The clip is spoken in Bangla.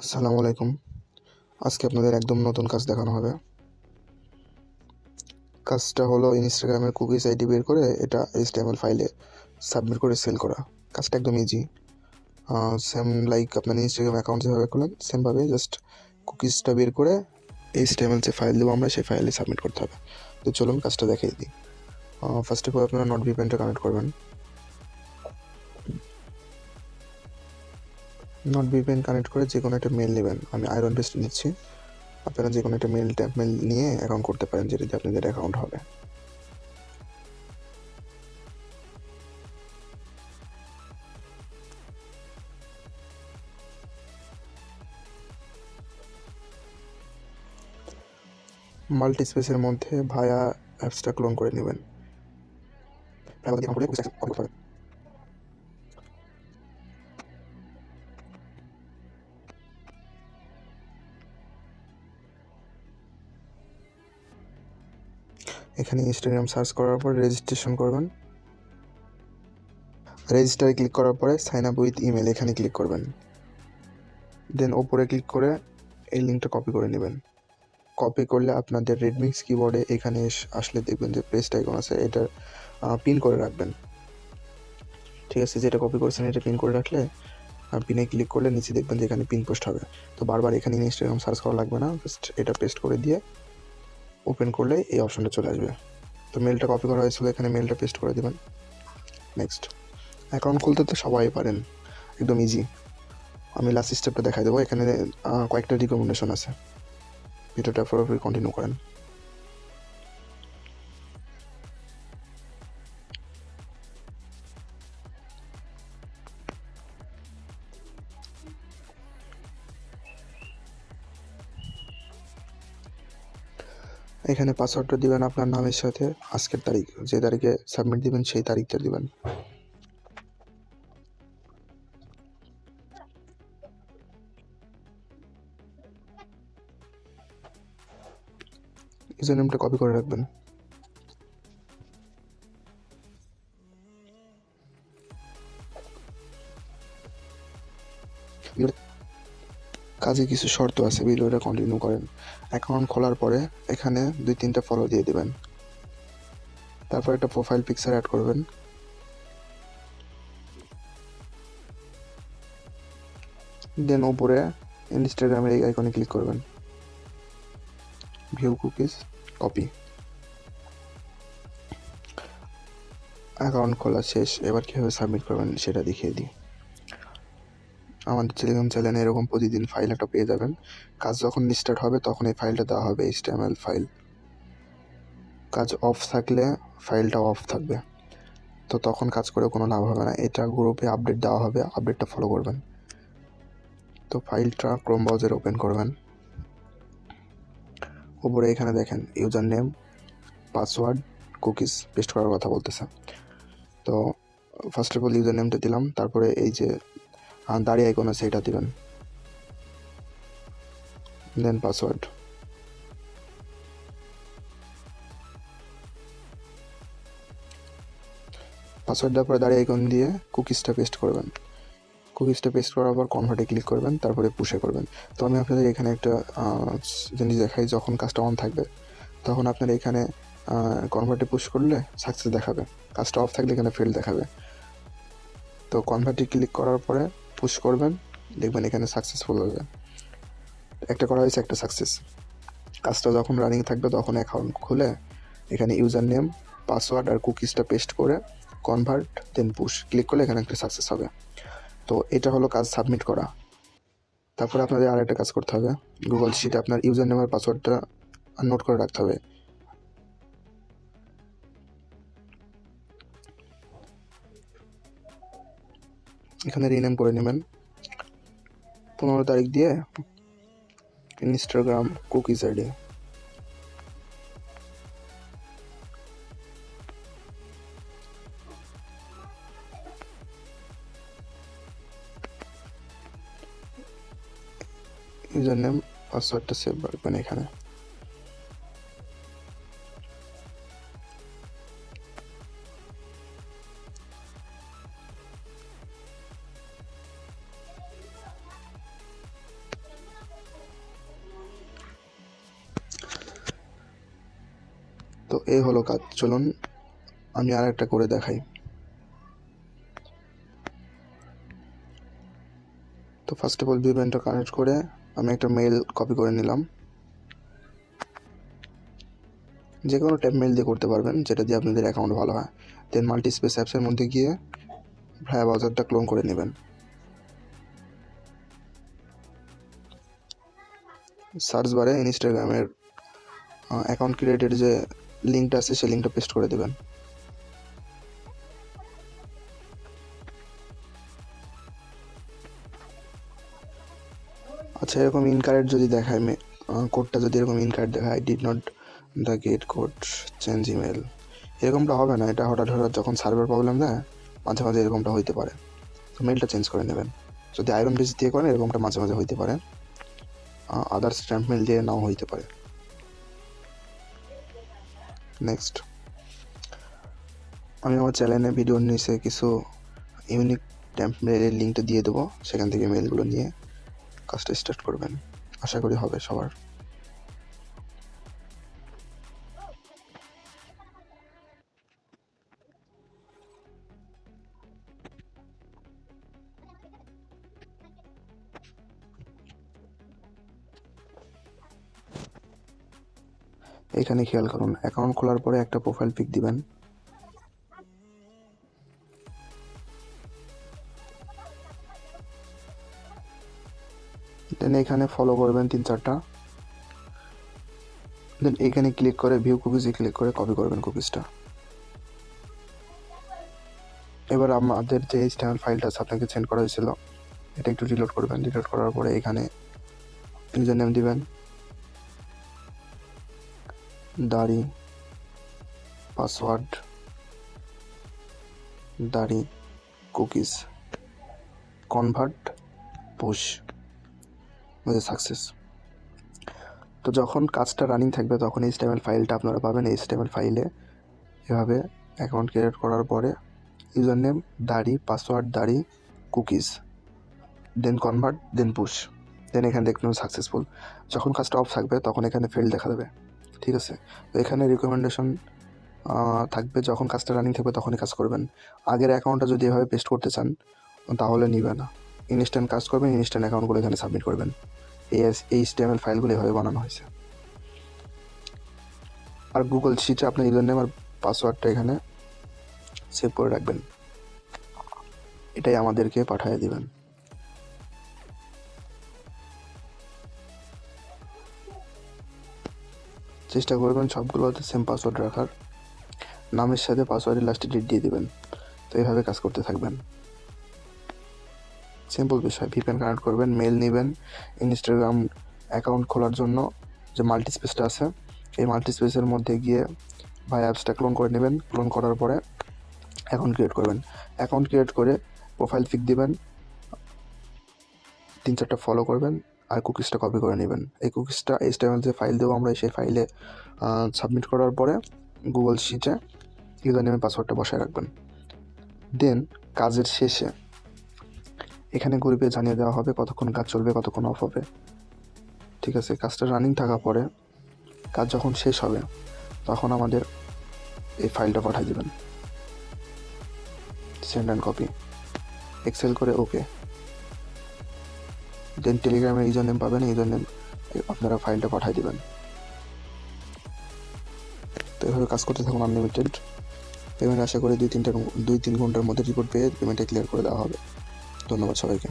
আসসালামু আলাইকুম। আজকে আপনাদের একদম নতুন কাজ দেখানো হবে। কাজটা হলো ইনস্টাগ্রামের কুকিজ আইডি বের করে এটা এইচটিএমএল ফাইলে সাবমিট করে সেল করা। কাজটা একদম ইজি সেম লাইক আপনার ইনস্টাগ্রাম অ্যাকাউন্ট যেভাবে খোলেন সেমভাবে জাস্ট কুকিজটা বের করে এইচটিএমএল যে ফাইল দেবো আমরা, সেই ফাইলে সাবমিট করতে হবে। তো চলুন কাজটা দেখিয়ে দিই। ফার্স্ট অফ অল আপনারা নট ভিপেনটা কানেক্ট করবেন। নট ভিপিএন কানেক্ট করে যে কোনো একটা মেল নেবেন। আমি আয়রন বেস্ট নিচ্ছি। আপনারা যে কোনো একটা মেল ট্যাপ মেল নিয়ে অ্যাকাউন্ট করতে পারেন, যেটাতে আপনাদের অ্যাকাউন্ট হবে। মাল্টি স্পেসের মধ্যে ভায়া অ্যাপসটা ক্লোন করে নেবেন। এখানে ইনস্টাগ্রাম সার্চ করার পর রেজিস্ট্রেশন করবেন। রেজিস্টারে ক্লিক করার পরে সাইন আপ উইথ ইমেল এখানে ক্লিক করবেন। দেন ওপরে ক্লিক করে এই লিঙ্কটা কপি করে নেবেন। কপি করলে আপনাদের রেডমিক্স কিবোর্ডে এখানে আসলে দেখবেন যে পেস্ট আইকন আছে এটা পিন করে রাখবেন। ঠিক আছে, যেটা কপি করেছেন এটা পিন করে রাখলে পিনে ক্লিক করলে নিচে দেখবেন যে এখানে পিন পোস্ট হবে। তো বারবার এখানে ইনস্টাগ্রাম সার্চ করা লাগবে না জাস্ট এটা পেস্ট করে দিয়ে ওপেন করলে এই অপশানটা চলে আসবে। তো মেলটা কপি করা হয়েছিল, এখানে মেলটা পেস্ট করে দেবেন। নেক্সট অ্যাকাউন্ট খুলতে তো সবাই পারেন, একদম ইজি আমি লাস্ট স্টেপটা দেখাই দেবো, এখানে কয়েকটা রিকমেন্ডেশন আছে। ভিডিওটা পুরোপুরি কন্টিনিউ করেন। এখানে পাসওয়ার্ডটা দিবেন আপনার নামের সাথে, আজকের তারিখ, যে তারিখে সাবমিট দিবেন সেই তারিখটা দিবেন। ইউজার নেমটা কপি করে রাখবেন। কাজে কিছু শর্ত আছে ভিডিওটা কন্টিনিউ করেন। অ্যাকাউন্ট খোলার পরে এখানে দুই, তিনটা ফলো দিয়ে দেবেন। তারপর একটা প্রোফাইল পিকচার অ্যাড করবেন। দেন উপরে ইনস্টাগ্রামের এই আইকনে ক্লিক করবেন। ভিউ কুকিজ কপি অ্যাকাউন্ট খোলা শেষ, এবার কীভাবে সাবমিট করবেন সেটা দেখিয়ে দিই। আমাদের টেলিগ্রাম চ্যানেলে এরকম প্রতিদিন ফাইল একটা পেয়ে যাবেন। কাজ যখন স্টার্ট হবে, তখন এই ফাইলটা দেওয়া হবে এইচটিএমএল ফাইল কাজ অফ থাকলে ফাইলটা অফ থাকবে। তো তখন কাজ করে কোনো লাভ হবে না। এটা গ্রুপে আপডেট দেওয়া হবে আপডেটটা ফলো করবেন। তো ফাইলটা ক্রোম ব্রাউজারে ওপেন করবেন। উপরে এখানে দেখেন user name password cookies paste করার কথা বলতেছে। তো ফার্স্ট অফ অল ইউজার নেমটা দিলাম। তারপরে এই যে দাড়ি আইকন আছে এটা দিবেন। দেন পাসওয়ার্ড পাসওয়ার্ড দেওয়ার পরে দাড়ি আইকন দিয়ে কুকিজটা পেস্ট করবেন। কুকিজটা পেস্ট করার পর কনভার্টে ক্লিক করবেন, তারপরে পুষে করবেন। তো আমি আপনাদের এখানে একটা জিনিস দেখাই, যখন কাজটা অন থাকবে, তখন আপনার এখানে কনভার্টে পুশ করলে সাকসেস দেখাবে। কাজটা অফ থাকলে এখানে ফেল দেখাবে। তো কনভার্টে ক্লিক করার পরে পুশ করবেন, দেখবেন এখানে সাকসেসফুল হবে। একটা করা হয়েছে, একটা সাকসেস কাজটা যখন রানিং থাকবে, তখন অ্যাকাউন্ট খুলে এখানে ইউজার নেম পাসওয়ার্ড আর কুকিজটা পেস্ট করে কনভার্ট দেন পুশ ক্লিক করলে এখানে একটা সাকসেস হবে। তো এটা হলো কাজ সাবমিট করা। তারপরে আপনাদের আর একটা কাজ করতে হবে। গুগল শিটে আপনার ইউজার নেম আর পাসওয়ার্ডটা নোট করে রাখতে হবে। এখানে রিনেম করে নেবেন। পনেরো তারিখ দিয়ে Instagram cookies ID user name পাসওয়ার্ডটা সেভ রাখবেন এখানে। এই হলো কাজ, চলুন আমি আর একটা করে দেখাই। তো ফার্স্ট অফ অল ভিভেনটা কানেক্ট করে আমি একটা মেল কপি করে নিলাম। যে কোনো ট্যাব মেল দিয়ে করতে পারবেন, যেটা দিয়ে আপনাদের অ্যাকাউন্ট ভালো হয়। দেন মাল্টি স্পেস অ্যাপসের মধ্যে গিয়ে ভ্রায়া ব্রাউজারটা ক্লোন করে নেবেন। সার্চ বারে ইনস্টাগ্রামের অ্যাকাউন্ট ক্রিয়েটেড যে লিঙ্কটা আছে, সেই লিঙ্কটা পেস্ট করে দেবেন। আচ্ছা এরকম ইনকারেক্ট যদি দেখায় কোডটা যদি এরকম ইনকারেক্ট দেখায় did not the get code change email এরকমটা হবে না, এটা হঠাৎ হঠাৎ যখন সার্ভার প্রবলেম দেয়, মাঝে মাঝে এরকমটা হইতে পারে। তো মেলটা চেঞ্জ করে নেবেন। যদি আয়রন বেস দিয়ে করেন, এরকমটা মাঝে মাঝে হইতে পারে। আদার স্ট্যাম্প মেল দিয়ে নাও হইতে পারে। নেক্সট আমি আমার চ্যানেলে ভিডিওর নিচে কিছু ইউনিক টেম্পলেটের লিঙ্কটা দিয়ে দেবো। সেখান থেকে মেলগুলো নিয়ে কাজটা স্টার্ট করবেন। আশা করি হবে সবার। এখানে খেয়াল করুন অ্যাকাউন্ট খোলার পরে একটা প্রোফাইল পিক দিবেন। দেন এখানে ফলো করবেন তিন চারটা। দেন এখানে ক্লিক করে ভিউ কুকিজে ক্লিক করে কপি করবেন কুকিজটা এবার আমাদের যে এইচটিএমএল ফাইলটা আপনাকে সেন্ড করা হয়েছিল, এটা একটু রিলোড করবেন। রিলোড করার পরে এখানে ইউজার নেম দিবেন। দাড়ি পাসওয়ার্ড দাড়ি কুকিজ কনভার্ট পুশ মানে সাকসেস তো যখন কাজটা রানিং থাকবে, তখন এই স্টেমেল ফাইলটা আপনারা পাবেন। এই স্টেমেল ফাইলে এভাবে অ্যাকাউন্ট ক্রিয়েট করার পরে ইউজার নেম দাড়ি পাসওয়ার্ড দাড়ি কুকিজ দেন কনভার্ট দেন পুশ দেন এখানে দেখবেন সাকসেসফুল যখন কাজটা অফ থাকবে, তখন এখানে ফেল দেখা দেবে। ঠিক আছে? তো এখানে রিকমেন্ডেশন থাকবে যখন কাজটা রানিং থাকবে তখনই কাজ করবেন। আগের অ্যাকাউন্টটা যদি এভাবে পেস্ট করতে চান, তাহলে নিবে না। ইনস্ট্যান্ট কাজ করবেন ইনস্ট্যান্ট অ্যাকাউন্টগুলো এখানে সাবমিট করবেন। এই এই স্টেমেল ফাইলগুলো এভাবে বানানো হয়েছে। আর গুগল শিটে আপনার ইউজার নেম আর পাসওয়ার্ডটা এখানে সেভ করে রাখবেন। এটাই আমাদেরকে পাঠিয়ে দিবেন। চেষ্টা করবেন সবগুলোতে সেম পাসওয়ার্ড রাখার। নামের সাথে পাসওয়ার্ডের লাস্টে ডেট দিয়ে দেবেন। তো এইভাবে কাজ করতে থাকবেন। সিম্পল বিষয় ভিপিএন কানেক্ট করবেন মেল নেবেন ইনস্টাগ্রাম অ্যাকাউন্ট খোলার জন্য যে মাল্টি স্পেসটা আছে, এই মাল্টি স্পেসের মধ্যে গিয়ে ভাই অ্যাপসটা ক্লোন করে নেবেন। ক্লোন করার পরে অ্যাকাউন্ট ক্রিয়েট করবেন। অ্যাকাউন্ট ক্রিয়েট করে প্রোফাইল পিক দিবেন। তিন চারটা ফলো করবেন। আর কুকিজটা কপি করে নেবেন। এই কুকিজটা এইচটিএমএল যে ফাইল দেবো আমরা, সেই ফাইলে সাবমিট করার পরে গুগল শিটে ইউজার নেমে পাসওয়ার্ডটা বসায় রাখবেন। দেন কাজের শেষে এখানে গ্রুপে জানিয়ে দেওয়া হবে কতক্ষণ কাজ চলবে, কতক্ষণ অফ হবে। ঠিক আছে, কাজটা রানিং থাকা পরে কাজ যখন শেষ হবে, তখন আমাদের এই ফাইলটা পাঠিয়ে দেবেন। সেন্ড অ্যান্ড কপি এক্সেল করে ওকে দেন টেলিগ্রামে ইউজার নেম পাবেন ইউজার নেম আপনারা ফাইলটা পাঠিয়ে দেবেন। তো এভাবে কাজ করতে থাকুন আনলিমিটেড পেমেন্ট আশা করি দুই তিনটা, দুই তিন ঘণ্টার মধ্যে রিপোর্ট পেয়ে পেমেন্টটা ক্লিয়ার করে দেওয়া হবে। ধন্যবাদ সবাইকে।